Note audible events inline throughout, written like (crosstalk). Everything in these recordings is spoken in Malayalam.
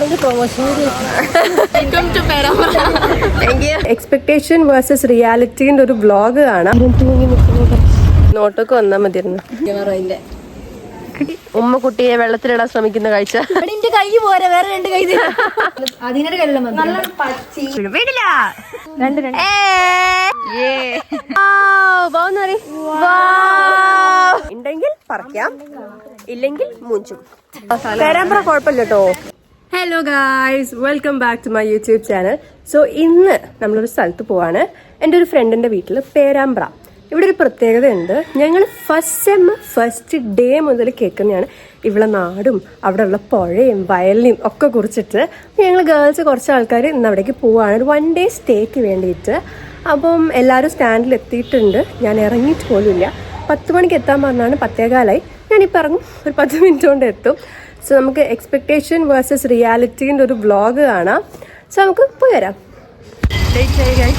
Promotion welcome to expectation versus റിയാലിറ്റിന്റെ ഒരു ബ്ലോഗ് കാണാം. നോട്ടൊക്കെ വന്നാ മതിയായിരുന്നു. ഉമ്മ കുട്ടിയെ വെള്ളത്തിലിടാൻ ശ്രമിക്കുന്ന കാഴ്ച. എന്റെ കൈ പോരാ വേറെ രണ്ട് കൈ അതിനൊരു പച്ചി വീടില്ല. രണ്ട് രണ്ട്. ഉണ്ടെങ്കിൽ പറിക്കാം. ഇല്ലെങ്കിൽ മൂഞ്ചും. പേരാമ്പ്ര കുഴപ്പമില്ല കേട്ടോ hello guys welcome back to my YouTube channel so ഇന്ന് നമ്മളൊരു സ്ഥലത്ത് പോവാണ്. എന്റെ ഒരു ഫ്രണ്ടിന്റെ വീട്ടിൽ പേരാമ്പ്ര. ഇവിടെ ഒരു പ്രത്യേകത ഉണ്ട് ഞങ്ങൾ ഫസ്റ്റ് സെം ഫസ്റ്റ് ഡേ മുതൽ കേൾക്കുന്നതാണ് ഇവിടെ നാടും അവിടെയുള്ള പുഴയും വയലിനും ഒക്കെ കുറിച്ചിട്ട് ഞങ്ങൾ ഗേൾസ് കുറച്ച് ആൾക്കാർ ഇന്ന് അവിടേക്ക് പോവാണ്. ഒരു വൺ ഡേ സ്റ്റേക്ക് വേണ്ടിയിട്ട്. അപ്പം എല്ലാവരും സ്റ്റാൻഡിൽ എത്തിയിട്ടുണ്ട്. ഞാൻ ഇറങ്ങിയിട്ട് പോലുമില്ല. പത്ത് മണിക്ക് എത്താൻ പറഞ്ഞാണ് പത്തേകാലായി. ഞാനിപ്പോൾ ഇറങ്ങും. ഒരു പത്ത് മിനിറ്റ് കൊണ്ട് എത്തും. സോ നമുക്ക് എക്സ്പെക്ടേഷൻ വേഴ്സസ് റിയാലിറ്റീന്റെ ഒരു വ്ളോഗ് കാണാം. സോ നമുക്ക് പോയി വരാം. ലേറ്റ് ആയി.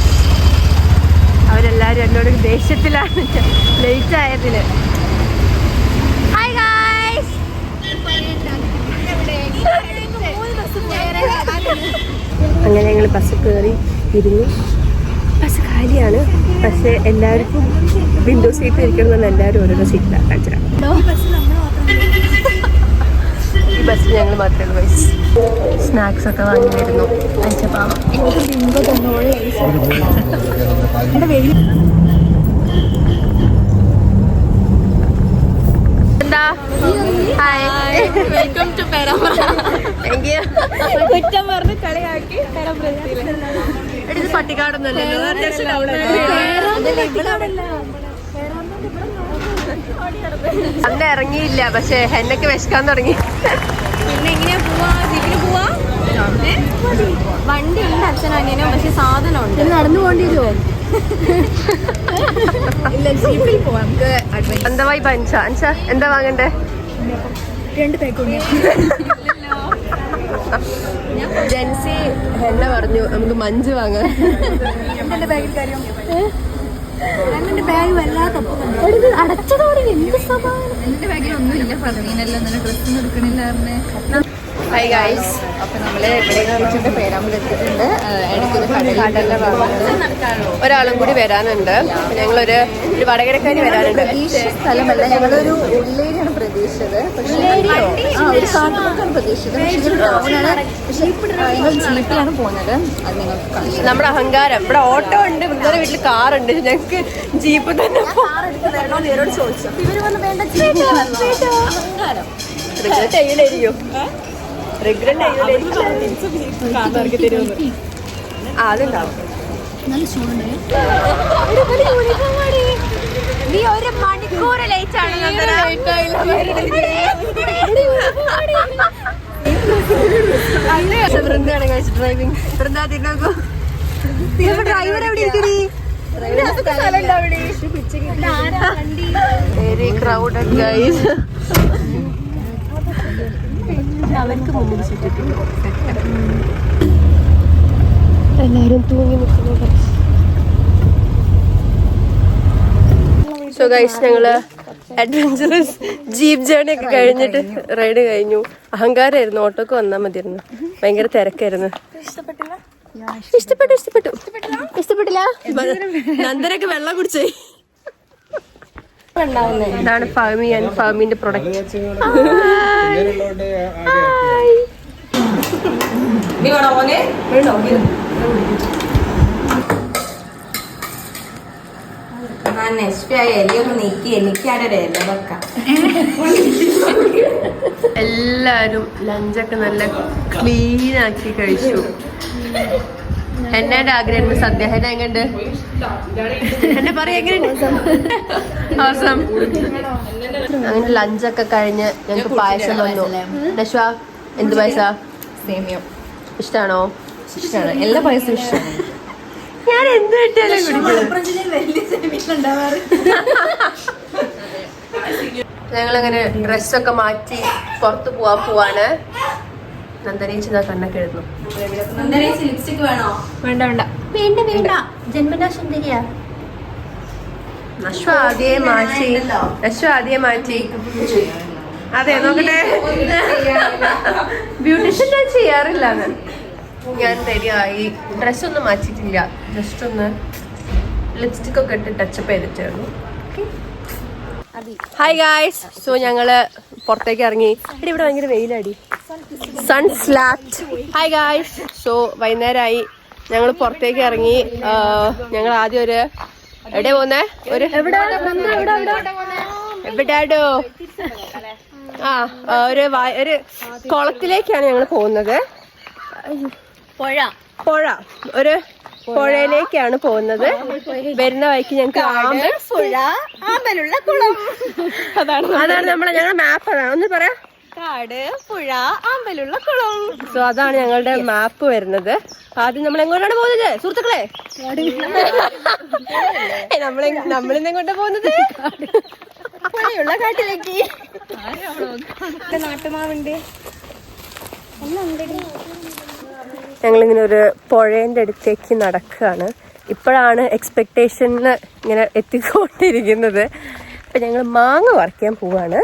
അവരെല്ലാവരും എന്നോട് ദേഷ്യത്തിലാണ്. ലേറ്റ് ഗായ്സ് അങ്ങനെ ഞങ്ങൾ ബസ് കയറി ഇരുന്നു. ബസ് കാലിയാണ്. പക്ഷേ എല്ലാവർക്കും വിൻഡോ സീറ്റ് ഇരിക്കണമെന്ന് എല്ലാവരും ഓരോരോ സീറ്റിലാണ് കാണിച്ചത്. ബസ്സിൽ ഞങ്ങൾ മാത്രമേ ഉള്ളൂ ഗൈസ് സ്നാക്സ് ഒക്കെ വാങ്ങി വരുന്നു. എന്താ? ഹായ് വെൽക്കം ടു പേരാമ്പ്ര കുറ്റം പറഞ്ഞ് കളിയാക്കി പേരാമ്പ്രയിൽ ഇത് പട്ടിക്കാടൊന്നുമല്ലല്ലോ. അന്ന് ഇറങ്ങിയില്ല പക്ഷെ എന്നൊക്കെ വിശക്കാൻ തുടങ്ങി. പിന്നെ എങ്ങനെയാ പോവാ? ജീപ്പിന് പോവാ? വണ്ടി ഉണ്ട് അച്ഛനും അനിയനും പക്ഷെ സാധനം ഉണ്ട് നടന്നു പോണ്ടിരുവോ ഇല്ല ജീപ്പിൽ പോവാം. നമുക്ക് എന്താ പഞ്ച? അഞ്ച എന്താ വാങ്ങണ്ടേ? രണ്ട് പേക്കുണ്ട് ജെൻസി എന്നെ പറഞ്ഞു നമുക്ക് മഞ്ച് വാങ്ങാൻ. എന്റെ ബാഗിൽ കാര്യം എന്റെ ബാഗ് അടച്ചതോടെ എന്ത് സ്വഭാവം എന്റെ ബാഗിൽ ഒന്നുമില്ല പറഞ്ഞില്ല നല്ല ഡ്രസ്സ് ഒന്നും എടുക്കണില്ല ഹൈ ഗൈസ് അപ്പൊ നമ്മൾ ഇവിടെ എത്തിയിട്ടുണ്ട് പേരാമ്പിൽ എത്തിയിട്ടുണ്ട് ഇടയ്ക്കൊരു കടലിന്റെ ഭാഗത്ത് ഒരാളും കൂടി വരാനുണ്ട്. ഞങ്ങളൊരു ഒരു വടകരക്കാരി വരാനുണ്ട്. സ്ഥലമല്ല. ഞങ്ങളൊരു ഉള്ളേരിയാണ് പ്രതീക്ഷിച്ചത്. പക്ഷേ ആ ഒരു കാട്ടിലാണ് പ്രതീക്ഷിച്ചത്. പക്ഷേ ടൗണാണ് പക്ഷേ ഞങ്ങൾ ജീപ്പിലാണ് പോകുന്നത്. അത് നിങ്ങൾക്ക് നമ്മുടെ അഹങ്കാരം. ഇവിടെ ഓട്ടോ ഉണ്ട്. ഇവരുടെ വീട്ടിൽ കാറുണ്ട് ഞങ്ങൾക്ക് ജീപ്പ് തന്നെ റിഗ്രറ്റ് ചെയ്യലായിരിക്കും റിഗ്രറ്റ് ചെയ്യലായിരിക്കും ആ അതുണ്ടാവും. നീ ഒരു മണിക്കൂർ ലേറ്റ് ആണ് വൃന്ദയാണ് കഴിച്ചു ഡ്രൈവിംഗ് വൃന്ദ തിരിഞ്ഞോക്കൂ ഡ്രൈവർ എവിടെ ഇരിക്കണി വെരി ക്രൗഡഡ് ഗൈസ് അവർക്ക് ചുറ്റിട്ടുണ്ട് എല്ലാരും തൂങ്ങി നിൽക്കുന്നത് സോ ഗൈസ് ഞങ്ങൾ അഡ്വഞ്ചറസ് ജീപ്പ് ജേണി ഒക്കെ കഴിഞ്ഞിട്ട് റൈഡ് കഴിഞ്ഞു. അഹങ്കാരമായിരുന്നു ഓട്ടോക്ക് വന്നാൽ മതിയായിരുന്നു. ഭയങ്കര തിരക്കായിരുന്നു. ഇഷ്ടപ്പെട്ടു ഇഷ്ടപ്പെട്ടു. ഇഷ്ടപ്പെട്ടില്ല? നന്ദനൊക്കെ വെള്ളം കുടിച്ചേ. ഇതാണ് ഫാമി ആൻഡ് ഫാമിന്റെ പ്രൊഡക്റ്റ് എല്ലാരും ലഞ്ചൊക്കെ നല്ല ക്ലീൻ ആക്കി കഴിച്ചു. എന്നെ ആഗ്രഹം സദ്യ. എന്നാ എങ്ങണ്ട് എന്നെ പറയാ എങ്ങനെയുണ്ട് അവസം അങ്ങനെ ലഞ്ചൊക്കെ കഴിഞ്ഞ് ഞങ്ങൾക്ക് പായസം വന്നു ലശ്വ എന്ത് പായസ? സേമിയം. ഇഷ്ടാണോ? ഇഷ്ടമാണ് എല്ലാ പായസവും ഇഷ്ടമാണ് ഞാൻ എന്ത് കിട്ടിയാലും ഞങ്ങളങ്ങനെ ഡ്രസ്സൊക്കെ മാറ്റി പുറത്ത് പോവാൻ പോവാണ്. നന്ദനേച്ചി ഇതാ കണ്ണൊക്കെ എഴുതുന്നു. ലിപ്സ്റ്റിക് വേണോ? വേണ്ട വേണ്ട. വേണ്ട വേണ്ട. ജന്മനാ സുന്ദരിയാ. നശ്വ ആദ്യമേ മാറ്റി. അശ്വ ആദ്യമേ മാറ്റി. അതെ നോക്കട്ടെ. ബ്യൂട്ടീഷ്യൻ ഞാൻ ചെയ്യാറില്ല ഞാൻ റെഡിയായി ഡ്രസ് ഒന്നും മാറ്റിയിട്ടില്ല. ജസ്റ്റ് ഒന്ന് ലിപ്സ്റ്റിക് ഒക്കെ ഇട്ട് ടച്ചപ്പ് ചെയ്തിട്ടായിരുന്നു ഹായ് ഗായ്സ് സോ ഞങ്ങൾ പുറത്തേക്ക് ഇറങ്ങി. ഇവിടെ ഭയങ്കര വെയിലടി. സൺ സ്ലാറ്റ് ഹായ് ഗായ്സ് സോ വൈകുന്നേരമായി ഞങ്ങൾ പുറത്തേക്ക് ഇറങ്ങി. ഞങ്ങൾ ആദ്യം ഒരു എവിടെ പോന്നേ? ഒരു എവിടാടോ ആ ഒരു ഒരു കുളത്തിലേക്കാണ് ഞങ്ങൾ പോകുന്നത്. പുഴ. പുഴ. ഒരു പുഴയിലേക്കാണ് പോകുന്നത്. വരുന്ന വഴിക്ക് ഞങ്ങൾക്ക് ആമ്പൽ പുഴ ആമ്പലുള്ള കുളം. അതാണ് അതാണ് നമ്മളെ ഞങ്ങളുടെ മാപ്പ് അതാണ്. ഒന്ന് പറയാം. കാട് പുഴ അമ്പലുള്ള കുളം. സോ അതാണ് ഞങ്ങളുടെ മാപ്പ് വരുന്നത്. ആദ്യം നമ്മൾ എങ്ങോട്ടാണ് പോകുന്നത്? സുഹൃത്തുക്കളെ? നമ്മളെ നമ്മളിന്ന് എങ്ങോട്ടാ പോകുന്നത്? പുഴയുള്ള കാട്ടിലേക്ക്. നാട്ടുമാവുണ്ട്. ഞങ്ങളിങ്ങനെ ഒരു പുഴേന്റെ അടുത്തേക്ക് നടക്കുകയാണ്. ഇപ്പോഴാണ് എക്സ്പെക്ടേഷനിൽ ഇങ്ങനെ എത്തിക്കൊണ്ടിരിക്കുന്നത്. അപ്പം ഞങ്ങൾ മാങ്ങ പറിക്കാൻ പോവാണ്.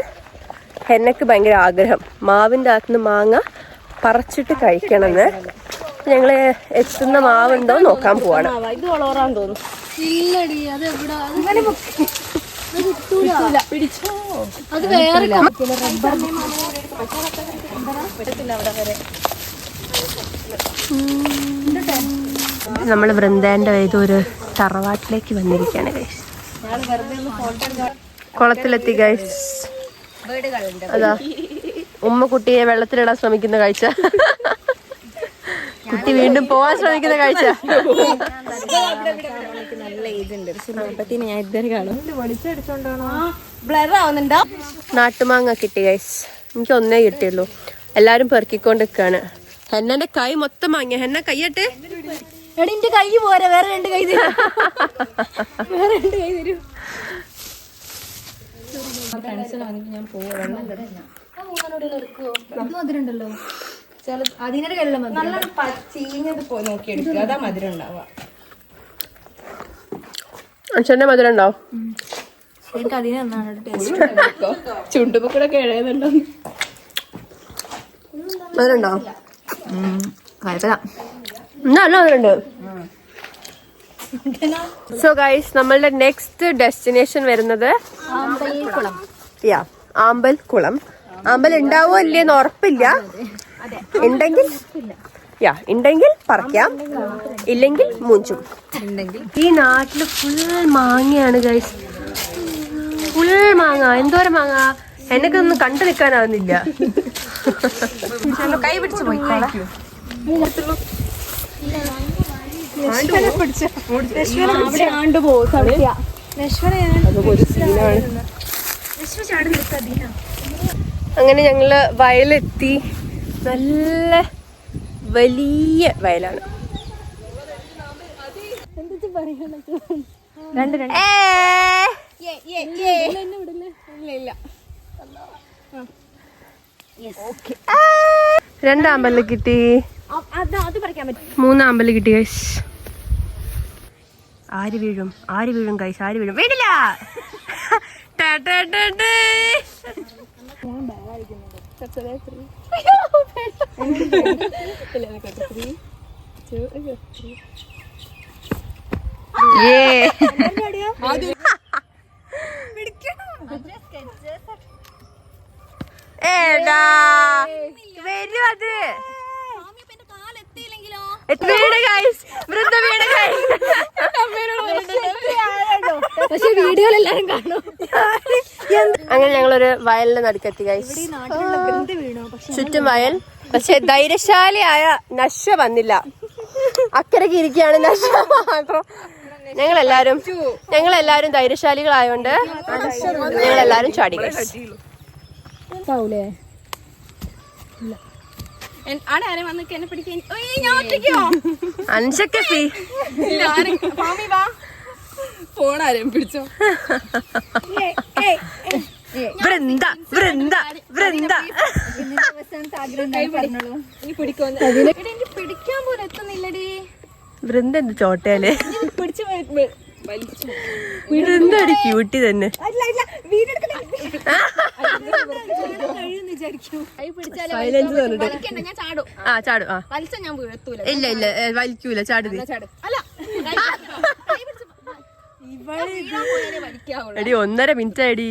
ഹെന്നക്ക് ഭയങ്കര ആഗ്രഹം. മാവിന്റെ അകത്തുനിന്ന് മാങ്ങ പറിച്ചിട്ട് കഴിക്കണമെന്ന്. ഞങ്ങൾ എത്തുന്ന മാവുണ്ടോ നോക്കാൻ പോവാണ്. ഇത് വളോറാൻ തോന്നുന്നു. ഇല്ലടി അത് എവിടെ? പിടിച്ചോ. അത് വേറെ നമ്മൾ വൃന്ദേന്റെ ഏതൊരു തറവാട്ടിലേക്ക് വന്നിരിക്കുകയാണ് ഗൈസ് കുളത്തിലെത്തി ഗൈസ് അതാ. ഉമ്മ കുട്ടിയെ വെള്ളത്തിലിടാൻ ശ്രമിക്കുന്ന കാഴ്ച. കുട്ടി വീണ്ടും പോവാൻ ശ്രമിക്കുന്ന കാഴ്ച. നാട്ടുമാങ്ങ കിട്ടി ഗൈസ് എനിക്ക് ഒന്നേ കിട്ടിയുള്ളൂ. എല്ലാരും പെറുക്കിക്കൊണ്ട് നിൽക്കാണ് ഹെന്നന്റെ കൈ മൊത്തം വാങ്ങിയ ഹെന്ന കൈയട്ടെ? എടി കൈ പോരാ. വേറെ രണ്ട് കൈ തരും. വേറെ രണ്ട് കൈ തരും. ചില അതിനൊരു വെള്ളം നല്ല ചീഞ്ഞത് പോയി നോക്കി എടുക്കുക അതാ മധുരം ഉണ്ടാവുക. അച്ഛന്റെ മധുരം ഉണ്ടോ? എനിക്ക് അതിന് തന്നാണ് ടേസ്റ്റ് ചുണ്ടുമ്പോ കിഴയുന്നുണ്ടോ കുഴപ്പമില്ല. നല്ല സോ ഗൈസ് നമ്മളുടെ നെക്സ്റ്റ് ഡെസ്റ്റിനേഷൻ വരുന്നത് യാ ആമ്പൽ കുളം ആമ്പൽ ഉണ്ടാവോ ഇല്ലേന്ന് ഉറപ്പില്ല. ഉണ്ടെങ്കിൽ യാ ഉണ്ടെങ്കിൽ പറക്കാം. ഇല്ലെങ്കിൽ മൂഞ്ചും. ഈ നാട്ടിൽ ഫുൾ മാങ്ങയാണ് ഗൈസ് ഫുൾ മാങ്ങ. എന്തോരം മാങ്ങ? എന്നൊക്കെ ഒന്നും കണ്ടു നിൽക്കാനാവുന്നില്ല. കൈ പിടിച്ചു പോയി. പിടിച്ചു അങ്ങനെ ഞങ്ങൾ വയലെത്തി. നല്ല വലിയ വയലാണ്. രണ്ട് രണ്ട്. രണ്ടാമ്പൽ കിട്ടി. മൂന്നാമ്പൽ കിട്ടി ഗൈസ് ആര് വീഴും? ആര് വീഴും ഗൈസ് ആര് വീഴും? വീടില്ല. (laughs) ഏടാ വരൂ അത് എത്ര വീട് ഗൈസ് വൃന്ദ വീട് ഗൈസ് പക്ഷെ വീഡിയോയിൽ എല്ലാരും കാണും. അങ്ങനെ ഞങ്ങളൊരു വയലിന് നടുക്കെത്തി ഗൈസ് ഈ നാട്ടിലുള്ള ബന്ധു വീണു പക്ഷെ ചുറ്റും വയൽ പക്ഷെ ധൈര്യശാലിയായ നശ വന്നില്ല. അക്കരക്ക് ഇരിക്കുകയാണ് നശ മാത്രം. ഞങ്ങളെല്ലാരും ഞങ്ങളെല്ലാരും ധൈര്യശാലികളായോണ്ട് ഞങ്ങളെല്ലാരും ചാടി ഗൈസ് ാവൂലേ ആരും വന്ന് എന്നെ പിടിക്കാൻ ഞാൻ ഒറ്റയ്ക്കോ? മാമി വാ. പിടിച്ചോ? വൃന്ദ പിടിക്കാൻ പോലും എത്തുന്നില്ലടി. വൃന്ദ എന്ത് ചോട്ടയല്ലേ വൃന്ദ ഒരു ക്യൂട്ടി തന്നെ? ആ ചാടും ആ. വലിച്ച ഞാൻ വീഴത്തൂല. ഇല്ല ഇല്ല വലിക്കൂല ചാടുതി. എടി ഒന്നര മിനിറ്റ് ആടി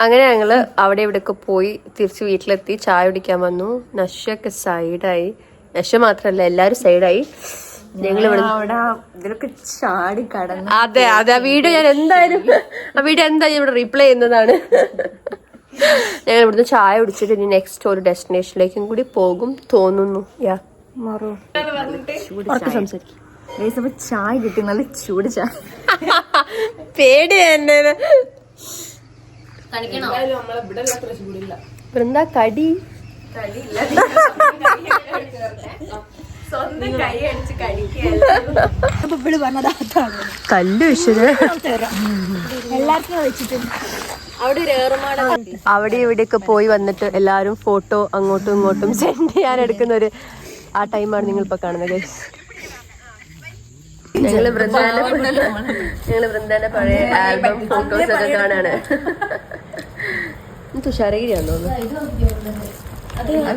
അങ്ങനെ ഞങ്ങൾ അവിടെ ഇവിടെയൊക്കെ പോയി തിരിച്ച് വീട്ടിലെത്തി. ചായ കുടിക്കാൻ വന്നു. നശയൊക്കെ സൈഡായി നശ മാത്രല്ല എല്ലാരും സൈഡായി ഞങ്ങൾ അവിടെ ഇതിലൊക്കെ ചാടി കടന്നു അതെ അതെ ആ വീഡിയോ ഞാൻ എന്തായാലും ആ വീഡിയോ എന്തായാലും ഇവിടെ റീപ്ലേ ചെയ്യുന്നതാണ് ഞങ്ങൾ ഇവിടുന്ന് ചായ കുടിച്ചിട്ട് ഇനി നെക്സ്റ്റ് ഒരു ഡെസ്റ്റിനേഷനിലേക്കും കൂടി പോകും തോന്നുന്നു യാ മാറൂ സംസാരിക്കും ചായ കിട്ടി നല്ല ചൂട് ചായ പേടി തന്നെ വൃന്ദ കടി കല്ല് വിഷയത് എല്ലാവർക്കും വെച്ചിട്ടുണ്ട് അവിടെ ഇവിടെയൊക്കെ പോയി വന്നിട്ട് എല്ലാരും ഫോട്ടോ അങ്ങോട്ടും ഇങ്ങോട്ടും സെൻഡ് ചെയ്യാൻ എടുക്കുന്ന ഒരു ആ ടൈമാണ് നിങ്ങൾ ഇപ്പൊ കാണുന്നത്. ഞങ്ങൾ വൃന്ദാന ഞങ്ങൾ വൃന്ദാന പഴയ ആൽബം ഫോട്ടോസ് ഒക്കെ കാണാണ്. തുഷാരഗിരിയാന്ന് തോന്നുന്നു.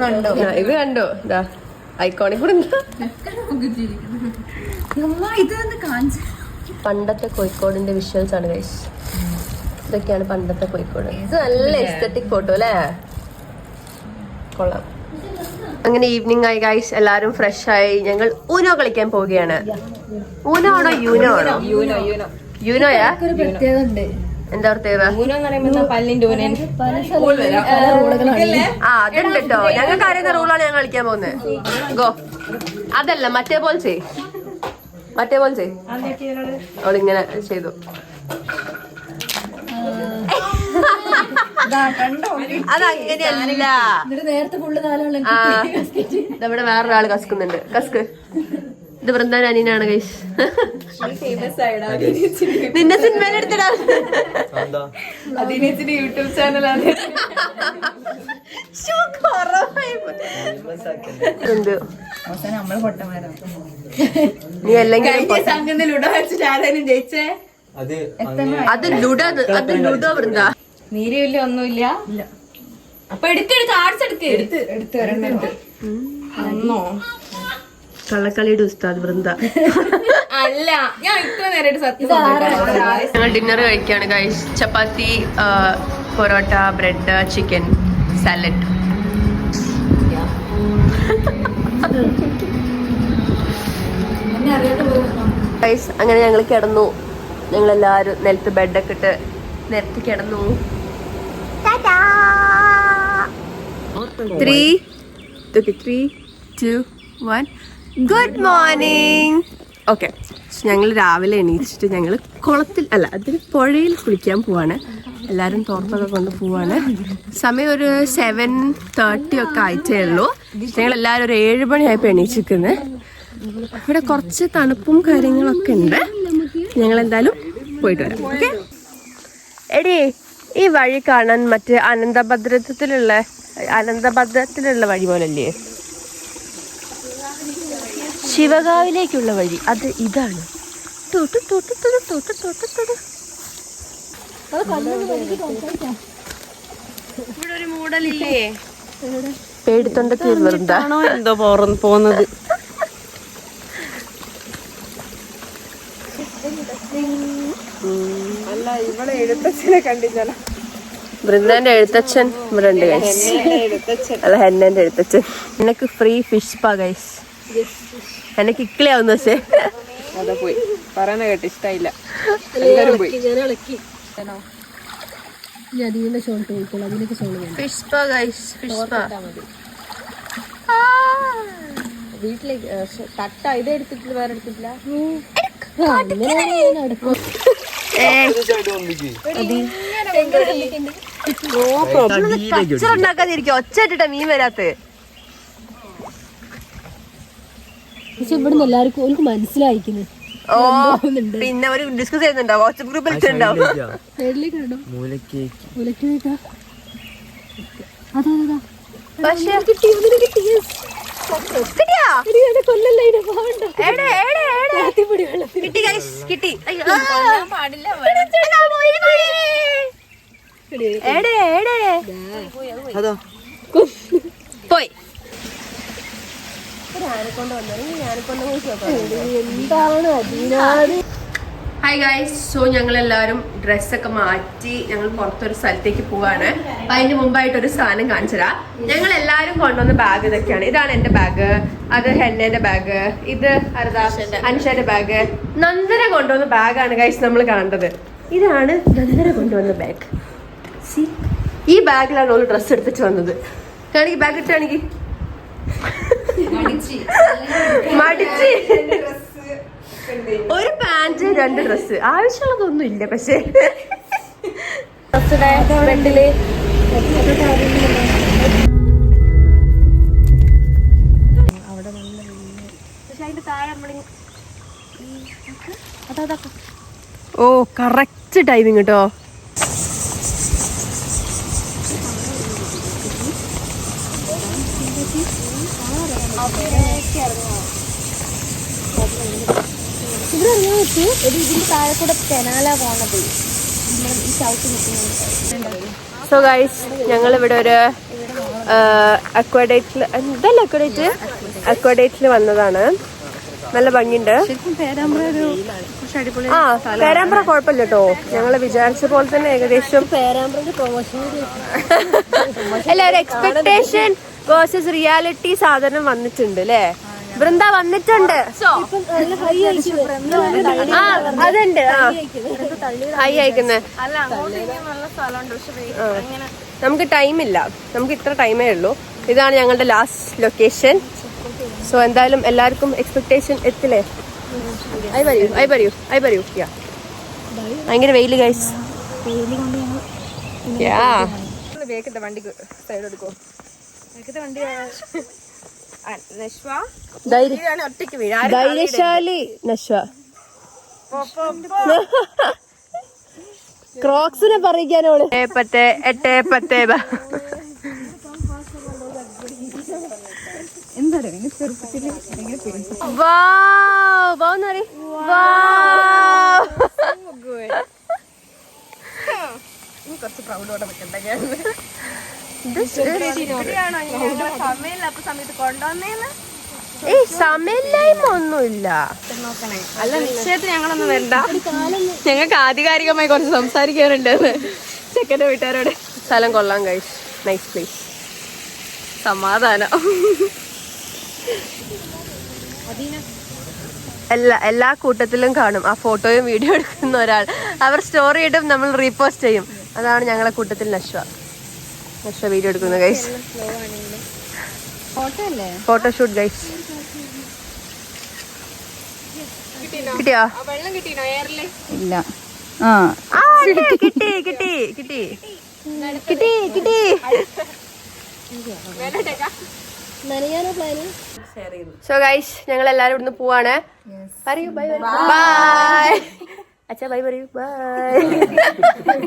കണ്ടോ? ഇത് കണ്ടോ? ഇതാ ഐക്കോണിക് പണ്ടത്തെ കോഴിക്കോടിന്റെ വിഷ്വൽസ് ആണ് ഗൈസ് ഇതൊക്കെയാണ് പണ്ടത്തെ കോഴിക്കോട്. ഇത് നല്ല എസ്തറ്റിക് ഫോട്ടോ അല്ലേ? കൊള്ളാം. അങ്ങനെ ഈവനിങ് ആയി ഗൈസ് എല്ലാരും ഫ്രഷ് ആയി. ഞങ്ങൾ ഊനോ കളിക്കാൻ പോവുകയാണ്. ഊനോ ആണോ യൂനോ ആണോ? Uno Uno. യൂനോയാ? പ്രത്യേകത ഉണ്ട് എന്താ പ്രത്യേകത ആ അതുണ്ട് കേട്ടോ ഞങ്ങൾക്ക് അറിയുന്ന റൂളാണ് ഞങ്ങൾ കളിക്കാൻ പോകുന്നത് ഗോ. അതല്ല മറ്റേ പോലെ ചെയ് മറ്റേ പോലെ ചെയ് അവളിങ്ങനെ ചെയ്തു. അതങ്ങനെയല്ല. നമ്മുടെ വേറൊരാൾ കസ്കുന്നുണ്ട്. കസ്ക്. ഇത് വൃന്ദാൻ അനിയനാണ് കൈസ് നിന്റെ സിനിമയിൽ എടുത്തിടാ. യൂട്യൂബ് ചാനലാണ്. നീ അല്ലെങ്കിൽ ജയിച്ചേ? അത് അത് ലുഡോ അത് ലുഡോ വൃന്ദ. നീരില്ല ഒന്നുമില്ല. അപ്പൊ എടുക്കെടുക്ക് ആർട്സ് എടുക്ക്. എടുത്ത് എടുത്ത് വരണ്ടോ കള്ളക്കളിയുടെ ഉസ്താദ് വൃന്ദ. അല്ല ഞാൻ ഇത്ര നേരമായിട്ട് സത്യം. ഞങ്ങൾ ഡിന്നർ കഴിക്കുകയാണ് guys chapati parotta bread chicken salad അങ്ങനെ ഞങ്ങൾ കിടന്നു. ഞങ്ങൾ എല്ലാവരും നിലത്ത് ബെഡൊക്കെ ഇട്ട് നിരത്തി കിടന്നു. Three three two one good morning okay ഞങ്ങൾ രാവിലെ എണീച്ചിട്ട് ഞങ്ങൾ കുളത്തിൽ അല്ല അതിന് പുഴയിൽ കുളിക്കാൻ പോവാണ്. എല്ലാവരും തോർത്തൊക്കെ കൊണ്ട് പോവാണ്. സമയം ഒരു സെവൻ തേർട്ടി ഒക്കെ ആയിട്ടേ ഉള്ളൂ. ഞങ്ങൾ എല്ലാവരും ഒരു ഏഴ് മണിയായപ്പോൾ എണീച്ചിരിക്കുന്നത് ഇവിടെ കുറച്ച് തണുപ്പും കാര്യങ്ങളൊക്കെ ഉണ്ട്. ഞങ്ങൾ എന്തായാലും പോയിട്ട് വരാം. ഓക്കെ എടി ഈ വഴി കാണാൻ മറ്റേ അനന്തഭദ്രത്തിലുള്ള അനന്തഭദ്രത്തിലുള്ള വഴി പോലല്ലേ? ശിവകാവിലേക്കുള്ള വഴി. അത് ഇതാണ്. തൊട്ട് തൊട്ട് തൊട്ട് തൊട്ട് തൊട്ട് തൊട്ട് ഇവിടെ ഒരു മൂടലില്ലേ? പേടിത്തൊണ്ട തീർന്നിട്ടുണ്ടാ എന്തോ പോറന്ന് പോന്നത്? വൃന്ദാന്റെ എഴുത്തച്ഛൻ ഇവിടെ ഉണ്ട് ഗൈസ് അല്ല ഹെന്നന്റെ എഴുത്തച്ഛൻ. നിനക്ക് ഫ്രീ ഫിഷ് പാ ഗൈസ് എനിക്ക് ഇക്ലിയാവുന്ന പക്ഷേ. അതാ പോയി. പറയുന്ന കേട്ട് ഇഷ്ടായില്ല. എല്ലാരും പോയി. അതിന്റെ ഷോൾട്ട് പോയിക്കോളൂ അതിനൊക്കെ ഗൈസ് ഫിഷ് പാ വീട്ടിലേക്ക് തട്ട ഇത് എടുത്തിട്ടില്ല വേറെ എടുത്തിട്ടില്ല? നടക്കും ഉണ്ടാക്കാതിരിക്കും ഒച്ച ഇട്ടിട്ടാ മീൻ വരാത്ത പക്ഷെ ഇവിടുന്ന് എല്ലാവർക്കും ഓർക്ക് മനസ്സിലായിക്കുന്നു ഓ പിന്നെ ഒരു ഡിസ്കസ് ചെയ്യുന്നുണ്ടോ? വാട്സപ്പ് ഗ്രൂപ്പിൽ ഇട്ടുണ്ടാവും. സൈഡിലേക്ക് ഇടണം. മൂലക്കേക്ക് ഉലക്കിട്ടാ അതാ അതാ പക്ഷെ കിട്ടി കിട്ടി yes. കിട്ടിയാ? കൊല്ലല്ലേ ഇതിനെ പോകണ്ട. എടെ എടെ എടെ കാത്തിപ്പൊടി വെള്ളത്തിൽ കിട്ടി ഗൈസ് കിട്ടി. അയ്യോ. പാടില്ല എടാ, പോയി, പോയി. എടെ എടെ പോയി എന്താണ് അതിനാണ് ഹായ് ഗായ്സ് സോ ഞങ്ങൾ എല്ലാവരും ഡ്രസ്സൊക്കെ മാറ്റി ഞങ്ങൾ പുറത്തൊരു സ്ഥലത്തേക്ക് പോവാണ്. അപ്പൊ അതിന് മുമ്പായിട്ട് ഒരു സാധനം കാണിച്ചതാ ഞങ്ങൾ എല്ലാവരും കൊണ്ടുവന്ന ബാഗ് ഇതൊക്കെയാണ്. ഇതാണ് എന്റെ ബാഗ് അത് ഹെന്നന്റെ ബാഗ് ഇത് അനുഷന്റെ ബാഗ് നന്ദന കൊണ്ടുവന്ന ബാഗാണ് ഗൈസ് നമ്മൾ കാണേണ്ടത് ഇതാണ് നന്ദന കൊണ്ടുവന്ന ബാഗ് സി ഈ ബാഗിലാണ് ഓൾ ഡ്രസ്സ് എടുത്തിട്ട് വന്നത്. കാണിക്ക് ബാഗ് ഇട്ടാണെങ്കിൽ മടിച്ച്. ഒരു പാന്റ് രണ്ട് ഡ്രസ്സ് ആവശ്യമുള്ളതൊന്നും ഇല്ല പക്ഷേ. ഫ്രണ്ടിൽ ഓ കറക്റ്റ് ടൈമിങ് കേട്ടോ. ഇവിടെ പറ്റൂ ഒരു ഇതിന്റെ താഴെ കൂടെ കനാല പോണത്. ഈ ചവിട്ടി സോ ഗൈസ് ഞങ്ങൾ ഇവിടെ ഒരു അക്വാഡേറ്റിൽ എന്തല്ല അക്വാഡേറ്റ് അക്വാഡേറ്റിൽ വന്നതാണ്. നല്ല ഭംഗിയുണ്ട്. ആ പേരാമ്പ്ര കുഴപ്പമില്ല കേട്ടോ ഞങ്ങൾ വിചാരിച്ച പോലെ തന്നെ ഏകദേശം (laughs) അല്ല ഒരു എക്സ്പെക്ടേഷൻ വേഴ്സസ് റിയാലിറ്റി സാധനം വന്നിട്ടുണ്ട് അല്ലേ? വൃന്ദ വന്നിട്ടുണ്ട്. ആ അതുണ്ട്. ഹൈ അയക്കുന്നേ. അല്ല അങ്ങോട്ട് ഇല്ല നമുക്ക് ടൈമില്ല നമുക്ക് ഇത്ര ടൈമേ ഉള്ളൂ. ഇതാണ് ഞങ്ങളുടെ ലാസ്റ്റ് ലൊക്കേഷൻ സോ എന്തായാലും എല്ലാവർക്കും എക്സ്പെക്ടേഷൻ എത്തില്ലേ? ഐ പറയൂ ഐ പറയൂ ഐ പറയൂ യാ ഭയങ്കര വെയിൽ ഗൈസ് യാ വേഗത്തെ വണ്ടിക്ക് സൈഡ് എടുക്കോ വേഗത്തെ വണ്ടി ഒറ്റയ്ക്ക് ധൈര്യശാലി നശ്വ. ക്രോക്സിനെ പറയിക്കാനോൾ പത്ത് എട്ട് കുറച്ച് പ്രൗഡോടെ നിൽക്കണ്ട ഞാൻ? ഏയ് സമയമില്ലായ്മ ഒന്നുമില്ല അല്ല നിശ്ചയത്തിന് ഞങ്ങളൊന്നും വരണ്ട ഞങ്ങൾക്ക് ആധികാരികമായി കുറച്ച് സംസാരിക്കാറുണ്ട് ചെക്കന്റെ വീട്ടുകാരോട്. സ്ഥലം കൊള്ളാം കഴിച്ച് നൈസ് പ്ലേസ് സമാധാനം. എല്ലാ എല്ലാ കൂട്ടത്തിലും കാണും. ആ ഫോട്ടോയും വീഡിയോ എടുക്കുന്ന ഒരാൾ. അവർ സ്റ്റോറി ഇടും നമ്മൾ റീപോസ്റ്റ് ചെയ്യും. അതാണ് ഞങ്ങളെ കൂട്ടത്തിൽ നശ്വ. നശ്വ വീഡിയോ എടുക്കുന്ന ഗൈസ് ഫോട്ടോ അല്ലേ? ഫോട്ടോഷൂട്ട് ഗൈസ് കിട്ടിയോ? വെള്ളം കിട്ടിയോ എയറിൽ? ഇല്ല. ആ. കിട്ടി. കിട്ടി കിട്ടി കിട്ടി. കിട്ടി സോ ഗൈസ് ഞങ്ങൾ എല്ലാരും ഇവിടുന്ന് പോവാണ്. പറയൂ ബൈ ബൈ അച്ഛാ ബൈ പറയൂ. ബൈ